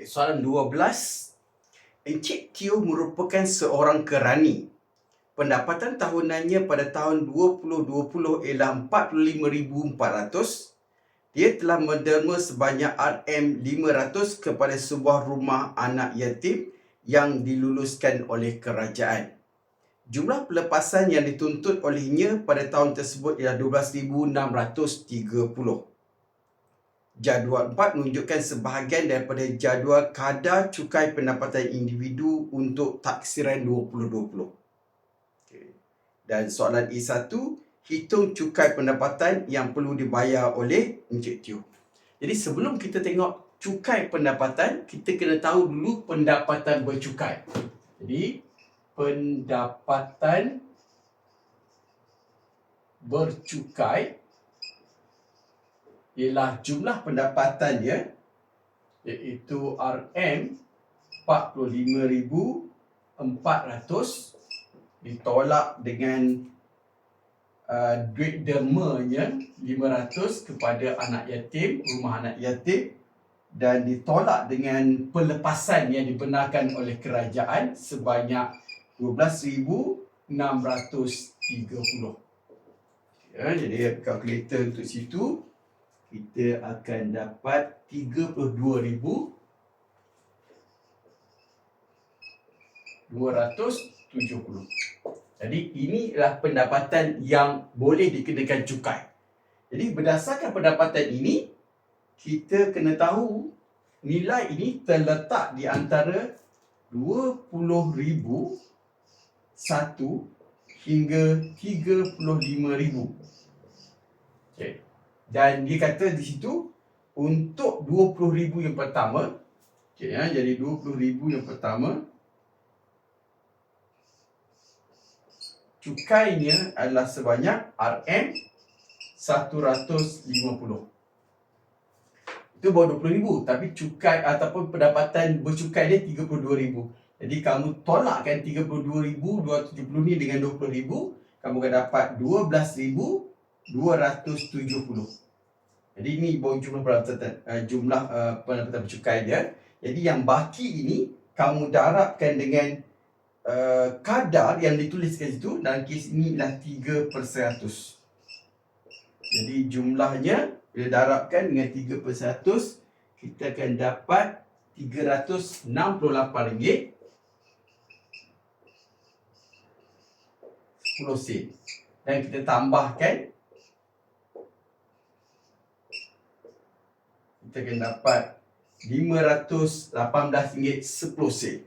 Okay, soalan 12. Encik Tio merupakan seorang kerani. Pendapatan tahunannya pada tahun 2020 ialah 45,400. Dia telah menderma sebanyak RM500 kepada sebuah rumah anak yatim yang diluluskan oleh kerajaan. Jumlah pelepasan yang dituntut olehnya pada tahun tersebut ialah 12,630. Jadual 4 menunjukkan sebahagian daripada jadual kadar cukai pendapatan individu untuk taksiran 2020. Okay. Dan soalan E1, hitung cukai pendapatan yang perlu dibayar oleh Encik Tio. Jadi sebelum kita tengok cukai pendapatan, kita kena tahu dulu pendapatan bercukai. Jadi pendapatan bercukai ialah jumlah pendapatannya iaitu RM 45,400 ditolak dengan uh, duit dermanya 500 kepada anak yatim, rumah anak yatim dan ditolak dengan pelepasan yang dibenarkan oleh kerajaan sebanyak 12,630. Ya, jadi kalkulator untuk situ kita akan dapat 32,270. Jadi inilah pendapatan yang boleh dikenakan cukai. Jadi berdasarkan pendapatan ini, kita kena tahu nilai ini terletak di antara 20,000 satu hingga 35,000. Okay. Dan dia kata di situ untuk 20,000 yang pertama, okay, ya, jadi 20,000 yang pertama, cukainya adalah sebanyak RM 150. Itu baru 20,000 tapi cukai ataupun pendapatan bercukai dia 32,000. Jadi kamu tolakkan 32,270 ni dengan 20,000, kamu akan dapat 12,270. Jadi ini jumlah pendapatan uh, jumlah uh, pendapatan bercukai dia. Jadi yang baki ini kamu darabkan dengan uh, kadar yang dituliskan situ dalam kes ini ialah 3%. Jadi jumlahnya bila darabkan dengan 3%, kita akan dapat RM368 10 sen. Dan kita tambahkan kita akan dapat RM518.10 sen.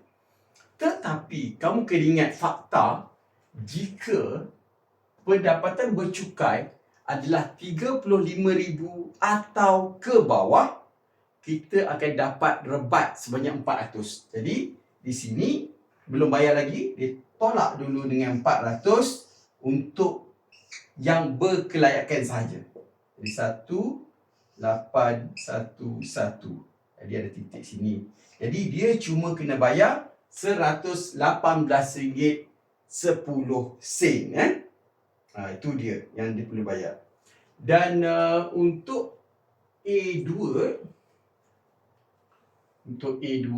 Tetapi kamu kena ingat fakta jika pendapatan bercukai adalah 35,000 atau ke bawah kita akan dapat rebat sebanyak 400. Jadi di sini belum bayar lagi dia tolak dulu dengan 400 untuk yang berkelayakan sahaja. Jadi 1 8 1 1. Jadi ada titik sini. Jadi dia cuma kena bayar RM118.10 sen eh. Ha, itu dia yang dia perlu bayar. Dan uh, untuk A2 untuk A2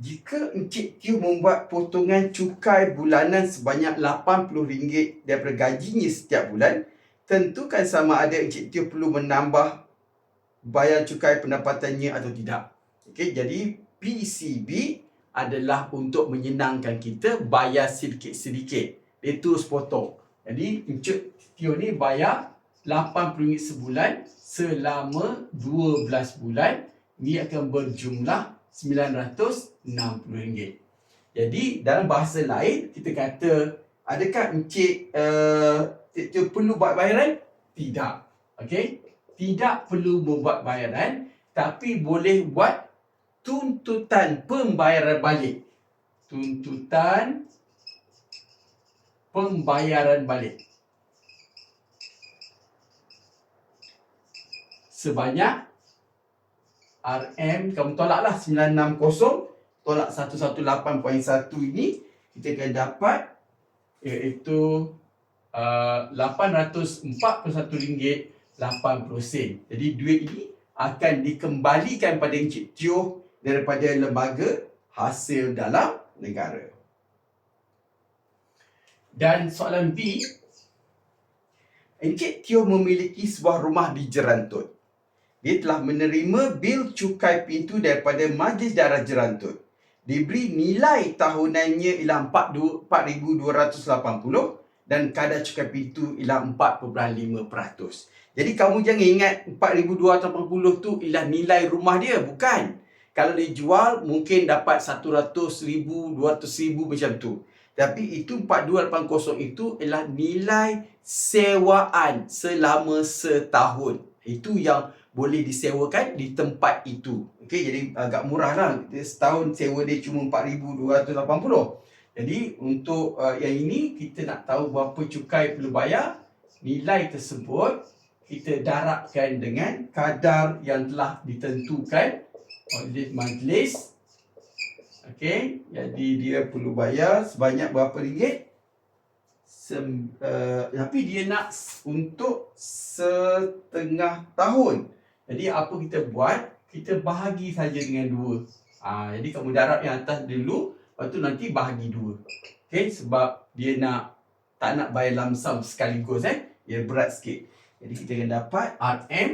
jika Encik Tio membuat potongan cukai bulanan sebanyak RM80 daripada gajinya setiap bulan, tentukan sama ada Encik Tio perlu menambah bayar cukai pendapatannya atau tidak. Okey, jadi PCB adalah untuk menyenangkan kita bayar sedikit-sedikit. Dia terus potong. Jadi Encik Tio ni bayar RM80 sebulan selama 12 bulan. Ini akan berjumlah RM960. Jadi dalam bahasa lain kita kata adakah encik uh, itu perlu buat bayaran? Tidak. Okey? Tidak perlu membuat bayaran tapi boleh buat tuntutan pembayaran balik. Tuntutan pembayaran balik. Sebanyak RM kamu tolaklah 960 tolak 118.1 ini kita akan dapat iaitu uh, RM841.80 Jadi duit ini akan dikembalikan pada Encik Tio daripada lembaga hasil dalam negara. Dan soalan B, Encik Tio memiliki sebuah rumah di Jerantut. Dia telah menerima bil cukai pintu daripada Majlis Darah Jerantut. Diberi nilai tahunannya ialah 4,280 dan kadar cukai pintu ialah 4.5%. Jadi kamu jangan ingat 4,280 tu ialah nilai rumah dia. Bukan. Kalau dijual mungkin dapat 100,000, 200,000 macam tu. Tapi itu 4280 itu ialah nilai sewaan selama setahun. Itu yang boleh disewakan di tempat itu. Okey, jadi agak murah lah. Setahun sewa dia cuma 4280. Jadi untuk uh, yang ini kita nak tahu berapa cukai perlu bayar. Nilai tersebut kita darabkan dengan kadar yang telah ditentukan oleh majlis Okey, jadi dia perlu bayar sebanyak berapa ringgit? Sem, uh, tapi dia nak untuk setengah tahun. Jadi apa kita buat? Kita bahagi saja dengan dua. Ha, jadi kamu darab yang atas dulu, lepas tu nanti bahagi dua. Okey, sebab dia nak tak nak bayar lamsam sekaligus eh. Dia berat sikit. Jadi kita akan dapat RM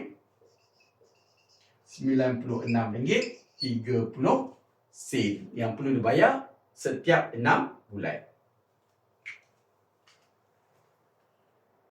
RM96.30 sen yang perlu dibayar setiap 6 bulan.